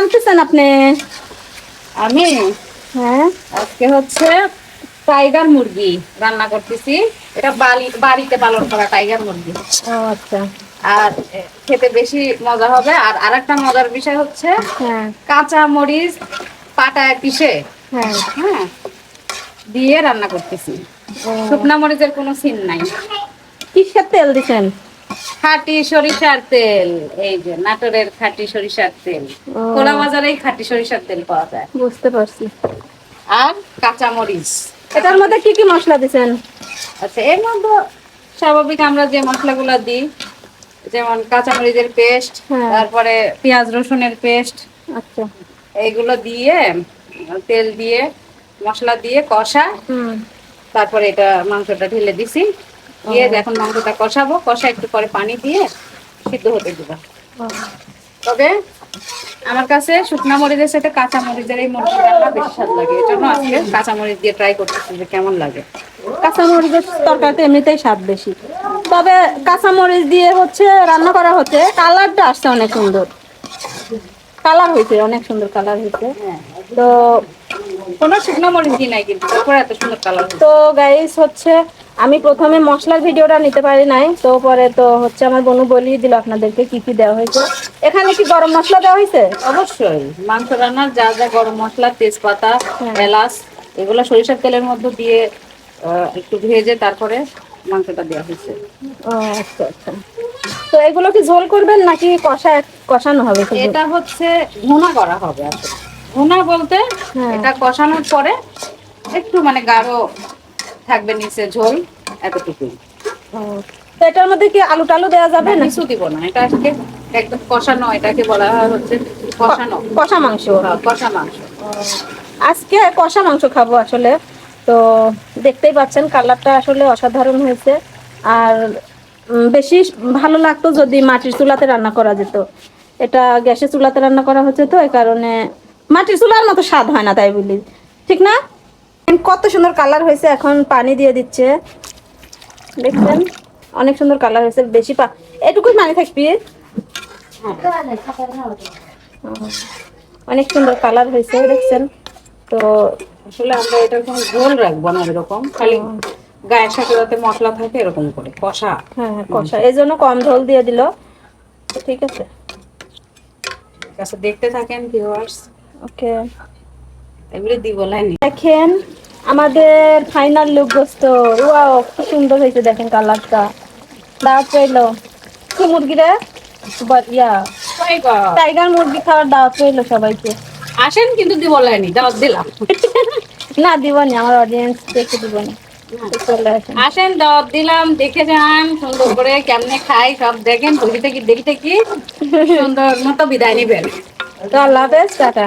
রাঁধতেছেন আপনি? আমি? হ্যাঁ। আজকে হচ্ছে টাইগার মুরগি রান্না করতেছি। এটা বালি- বাড়িতে পালন করা টাইগার মুরগি। আচ্ছা। আর খেতে বেশি মজা হবে। আর আরেকটা মজার বিষয় হচ্ছে হ্যাঁ। কাঁচা মরিচ পাটায় পিষে হ্যাঁ। হ্যাঁ দিয়ে রান্না করতেছি। শুকনা মরিচের কোনো সিন নাই। কিসের তেল দিছেন? খাঁটি সরিষার তেল এই যে নাটোরের খাটি সরিষার তেল। খোলা বাজারেই খাঁটি সরিষার তেল পাওয়া যায়। বুঝতে পারছি। আর কাঁচা মরিচ এটার মধ্যে কি কি মশলা দিছেন? আচ্ছা এর মধ্যে স্বাভাবিক আমরা যে মশলাগুলো দিই যেমন কাঁচামরিচের পেস্ট হ্যাঁ। তারপরে পেঁয়াজ রসুনের পেস্ট আচ্ছা। এইগুলো দিয়ে তেল দিয়ে মশলা দিয়ে কষা। তারপরে এটা মাংসটা ঢেলে দিছি। দিয়ে এখন মাংসটা কষাবো কষা একটু পরে পানি দিয়ে সিদ্ধ হতে দিব। তবে আমার কাছে শুকনা মরিচের সাথে কাঁচা মরিচের এই রান্না বেশি স্বাদ লাগে। এই জন্য আজকে কাঁচা মরিচ দিয়ে ট্রাই করতেছি যে কেমন লাগে। কাঁচামরিচের তরকারিতে এমনিতেই স্বাদ বেশি। তবে কাঁচামরিচ দিয়ে হচ্ছে রান্না করা হচ্ছে কালারটা আসছে অনেক সুন্দর। কালার হয়েছে অনেক সুন্দর কালার হয়েছে। হ্যাঁ তো কোনো শুকনো মরিচ দিই নাই কিন্তু তারপরে এত সুন্দর কালার তো গাইস হচ্ছে আমি প্রথমে মশলার ভিডিওটা নিতে পারি নাই তো পরে তো হচ্ছে আমার বনু বলিয়ে দিল আপনাদেরকে কি কি দেওয়া হয়েছে। এখানে কি গরম মশলা দেওয়া হয়েছে? অবশ্যই মাংস রান্নার যা যা গরম মশলা তেজপাতা হ্যাঁ। এলাচ এগুলো সরিষার তেলের মধ্যে দিয়ে একটু ভেজে তারপরে মাংসটা দেওয়া হয়েছে। আচ্ছা আচ্ছা। তো এগুলো কি ঝোল করবেন নাকি কষা কষানো হবে এটা হচ্ছে ভুনা করা হবে। আসলে ভুনা বলতে হ্যাঁ। এটা কষানোর পরে একটু মানে গাঢ় থাকবে নিচে ঝোল এতটুকুই। ও, তো এটার মধ্যে কি আলু টালু দেওয়া যাবে না কিছু দিব না এটা আজকে একদম কষানো এটাকে বলা হয় হচ্ছে কষানো। কষা মাংস। হ্যাঁ, কষা মাংস। আজকে কষা মাংস খাব আসলে। তো দেখতেই পাচ্ছেন কালারটা আসলে অসাধারণ হয়েছে। আর বেশি ভালো লাগতো যদি মাটির চুলাতে রান্না করা যেত। এটা গ্যাসের চুলাতে রান্না করা হচ্ছে তো এই কারণে মাটির চুলার মতো স্বাদ হয় না তাই বলি। ঠিক না? কত সুন্দর কালার হয়েছে এখন পানি দিয়ে দিচ্ছে। দেখছেন? অনেক সুন্দর কালার হয়েছে বেশি পা এটুকুই পানি থাকবি অনেক সুন্দর কালার হয়েছে দেখছেন? তো আসলে আমরা এটা ঝোল রাখব না এরকম খালি গায়ের সাথে যাতে মশলা থাকে এরকম করে কষা। হ্যাঁ হ্যাঁ কষা। এই জন্য কম ঝোল দিয়ে দিল। ঠিক আছে। আচ্ছা দেখতে থাকেন ভিউয়ার্স ওকে। দিব লাইনি দেখেন আমাদের ফাইনাল লুক গোস্ত ওয়াও কি সুন্দর হয়েছে দেখেন কালারটা দাওয়াত রইল। কি মুরগি রে? ইয়া। টাইগার মুরগি খাওয়ার দাওয়াত রইল সবাইকে। আসেন কিন্তু দিব লাইনি দাওয়াত দিলাম। না দিবনি আমার অডিয়েন্স দেখে দিবনি তো আসেন। দাওয়াত দিলাম দেখে যান সুন্দর করে কেমনে খাই সব দেখেন থেকে দেখতে কি সুন্দর মতো বিদায় নিবেন। তো আল্লাহ হাফেজ টাটা।